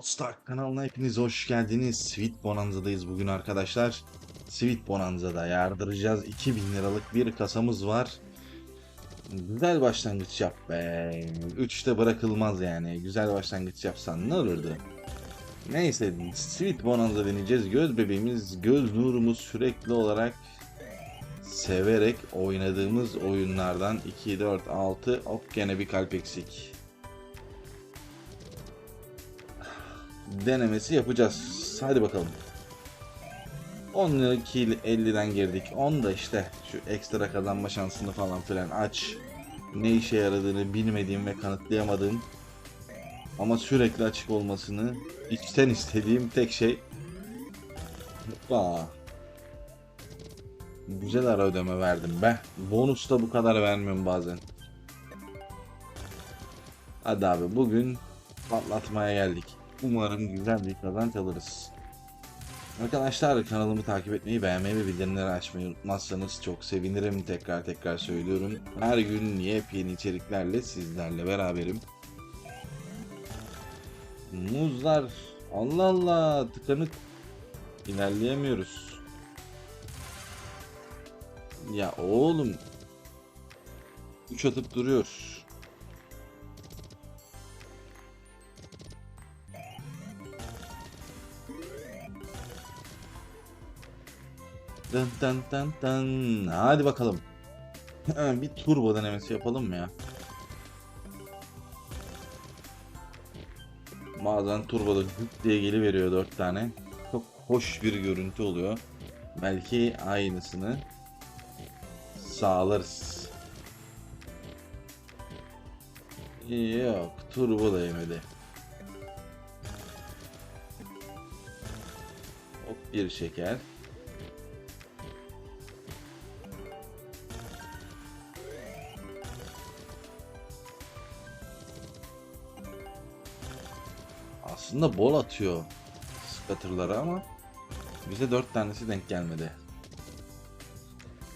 Dostlar kanalına hepiniz hoş geldiniz. Sweet Bonanza'dayız bugün arkadaşlar. Sweet Bonanza'da yardıracağız. 2000 liralık bir kasamız var. Güzel başlangıç yap be. 3'te bırakılmaz yani. Güzel başlangıç yapsan ne olurdu? Neyse Sweet Bonanza deneyeceğiz. Göz bebeğimiz, göz nurumuz sürekli olarak severek oynadığımız oyunlardan 2, 4, 6 hop gene bir kalp eksik. Denemesi yapacağız. Hadi bakalım. 10 lira kill 50'den girdik. 10 da işte şu ekstra kazanma şansını falan filan aç. Ne işe yaradığını bilmediğim ve kanıtlayamadığım ama sürekli açık olmasını içten istediğim tek şey Hoppa. Güzel ara ödeme verdim be. Bonus da bu kadar vermiyorum bazen. Hadi abi bugün patlatmaya geldik. Umarım güzel bir kazanç alırız. Arkadaşlar kanalımı takip etmeyi, beğenmeyi ve bildirimleri açmayı unutmazsanız çok sevinirim. Tekrar tekrar söylüyorum. Her gün yepyeni içeriklerle sizlerle beraberim. Muzlar. Allah Allah tıkanık. İlerleyemiyoruz. Ya oğlum. Üç atıp duruyor. Dın dın dın dın. Hadi bakalım. bir turbo denemesi yapalım mı ya? Bazen turboda hıp diye geliveriyor dört tane. Çok hoş bir görüntü oluyor. Belki aynısını sağlarız. Yok, turbo da yemedi. Hop bir şeker. Aslında bol atıyor scatter'lara ama bize 4 tanesi denk gelmedi.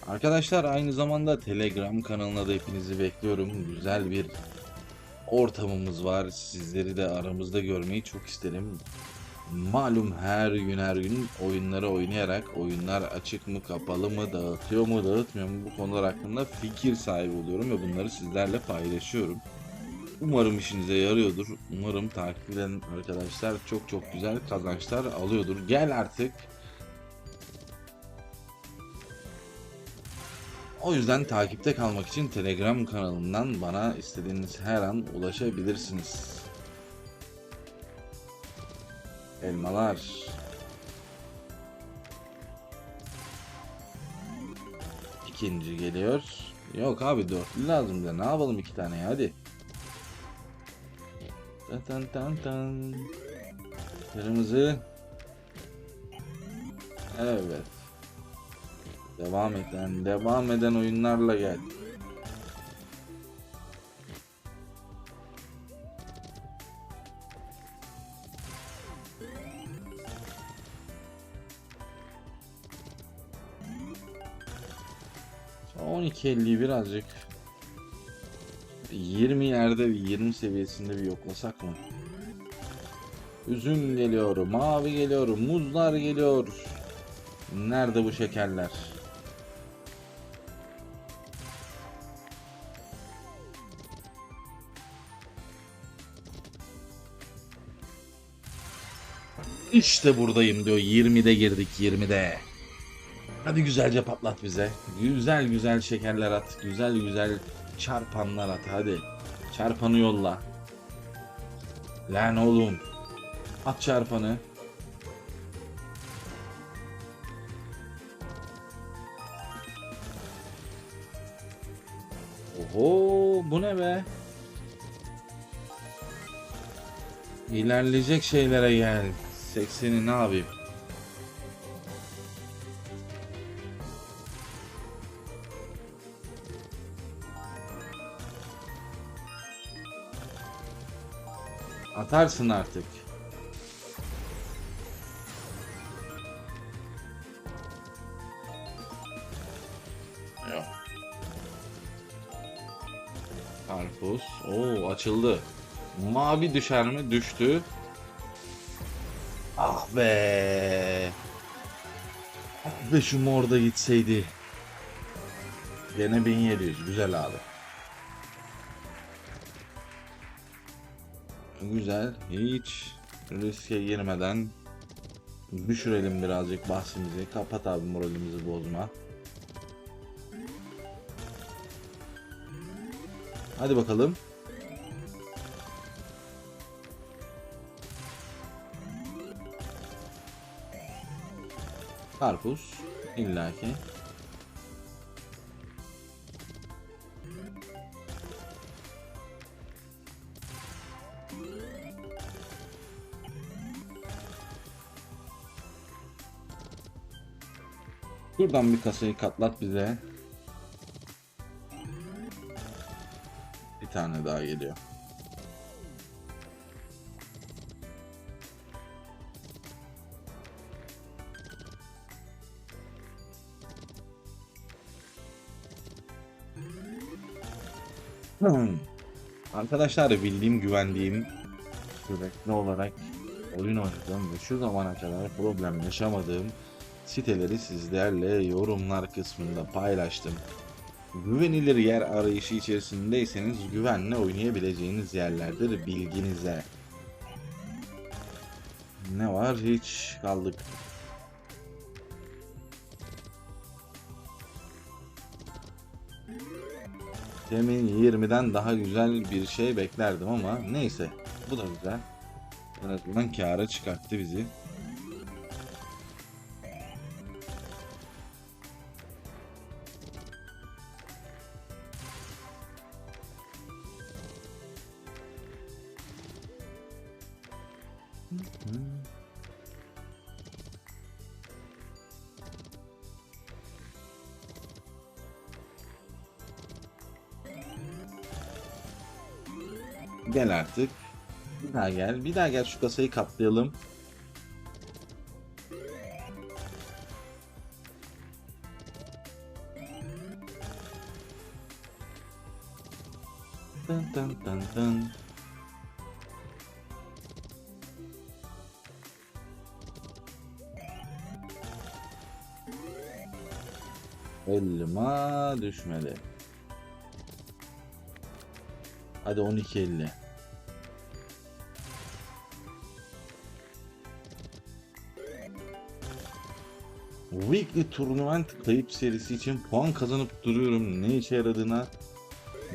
Arkadaşlar aynı zamanda Telegram kanalına da hepinizi bekliyorum. Güzel bir ortamımız var. Sizleri de aramızda görmeyi çok isterim. Malum her gün her gün oyunları oynayarak oyunlar açık mı kapalı mı dağıtıyor mu dağıtmıyor mu bu konular hakkında fikir sahibi oluyorum ve bunları sizlerle paylaşıyorum. Umarım işinize yarıyordur. Umarım takip eden arkadaşlar çok çok güzel kazançlar alıyordur. Gel artık. O yüzden takipte kalmak için Telegram kanalından bana istediğiniz her an ulaşabilirsiniz. Elmalar. İkinci geliyor. Yok abi dörtlü lazım da ne yapalım iki tane ya hadi. Tan tan tan tan. Kırmızı. Evet. Devam eden, devam eden oyunlarla gel. Son 12.50 birazcık 20 yerde bir 20 seviyesinde bir yoklasak mı? Üzüm geliyor, mavi geliyor, muzlar geliyor. Nerede bu şekerler? İşte buradayım diyor. 20'de girdik 20'de. Hadi güzelce patlat bize. Güzel güzel şekerler at. Güzel güzel çarpanlar at hadi. Çarpanı yolla. Lan oğlum. At çarpanı. Oho bu ne be? İlerleyecek şeylere gel. 80'i ne yapayım? Atarsın artık. Yok. Karpuz. Oo açıldı. Mavi düşer mi? Düştü. Ah be. Ah be şu mor da gitseydi. Gene 1700. Güzel abi. Güzel. Hiç riske girmeden düşürelim birazcık bahsimizi. Kapat abi moralimizi bozma. Hadi bakalım. Karpuz illaki. Buradan bir kasayı katlat bize. Bir tane daha geliyor. Hmm. Arkadaşlar bildiğim, güvendiğim, sürekli olarak oyun oynadığım ve şu zamana kadar problem yaşamadığım siteleri sizlerle yorumlar kısmında paylaştım. Güvenilir yer arayışı içerisindeyseniz güvenle oynayabileceğiniz yerlerdir bilginize. Ne var? Hiç kaldık. Demin 20'den daha güzel bir şey beklerdim ama neyse. Bu da güzel. En azından kâra çıkarttı bizi. Gel artık. Bir daha gel. Bir daha gel şu kasayı kaplayalım. Dın dın dın dın. Elma düşmedi. Hadi 12.50. Weekly Tournament kayıp serisi için puan kazanıp duruyorum. Ne işe yaradığına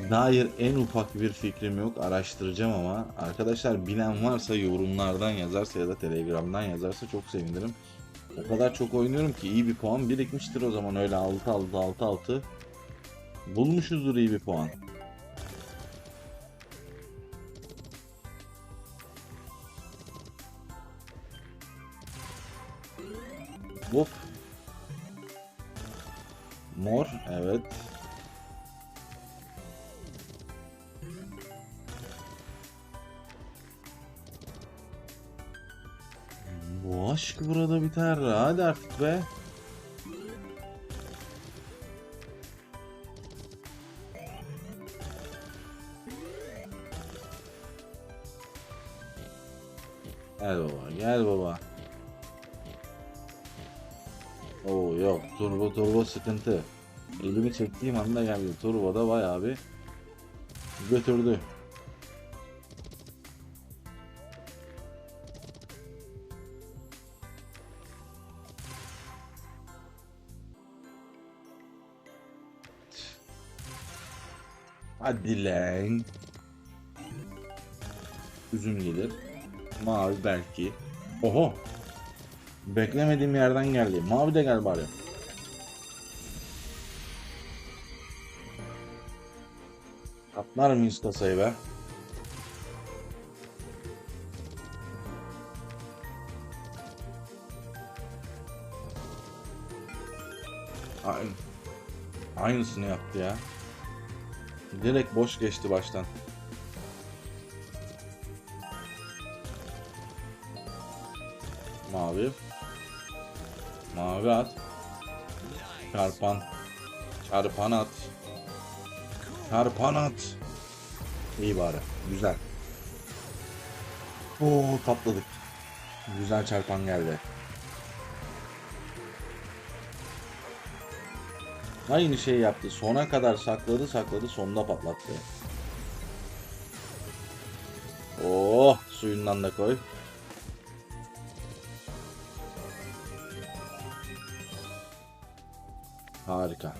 dair en ufak bir fikrim yok. Araştıracağım ama. Arkadaşlar bilen varsa yorumlardan yazarsa ya da Telegram'dan yazarsa çok sevinirim. O kadar çok oynuyorum ki iyi bir puan birikmiştir o zaman öyle 6 6 6 6. Bulmuşuzdur iyi bir puan. Hop. Mor, evet. Bu aşk burada biter. Hadi artık be. Gel baba, gel baba. Oo yok, turbo turbo sıkıntı. Elimi çektiğim anda geldi. Turbo da bayağı bir götürdü. Hadi lan. Üzüm gelir. Mavi belki. Oho. Beklemediğim yerden geldi. Mavi de gel bari. Atlar mıyız kasayı be? Aynı. Aynısını yaptı ya. Direkt boş geçti baştan. Mavi. Mavi at. Çarpan. Çarpan at. Çarpan at. İyi bari. Güzel. Oo patladık. Güzel çarpan geldi. Aynı şey yaptı. Sona kadar sakladı sakladı sonunda patlattı. Oh suyundan da koy. Harika.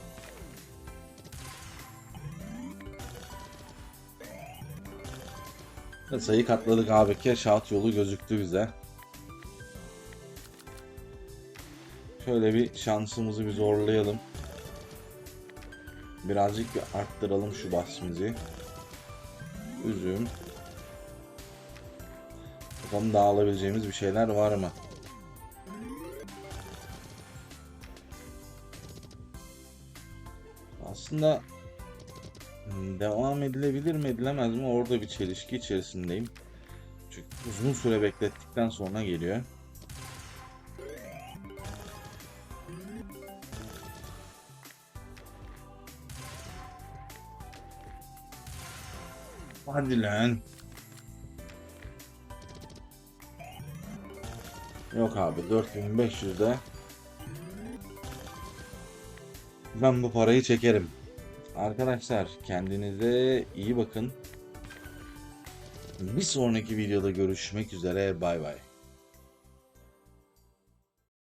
Sayı katladık abi. Keşat yolu gözüktü bize. Şöyle bir şansımızı bir zorlayalım. Birazcık bir arttıralım şu basmimizi. Üzüm. Bakalım daha alabileceğimiz bir şeyler var mı? Aslında hmm, devam edilebilir mi edilemez mi orada bir çelişki içerisindeyim. Çünkü uzun süre beklettikten sonra geliyor. Hadi lan. Yok abi 4500'de ben bu parayı çekerim. Arkadaşlar kendinize iyi bakın. Bir sonraki videoda görüşmek üzere. Bay bay.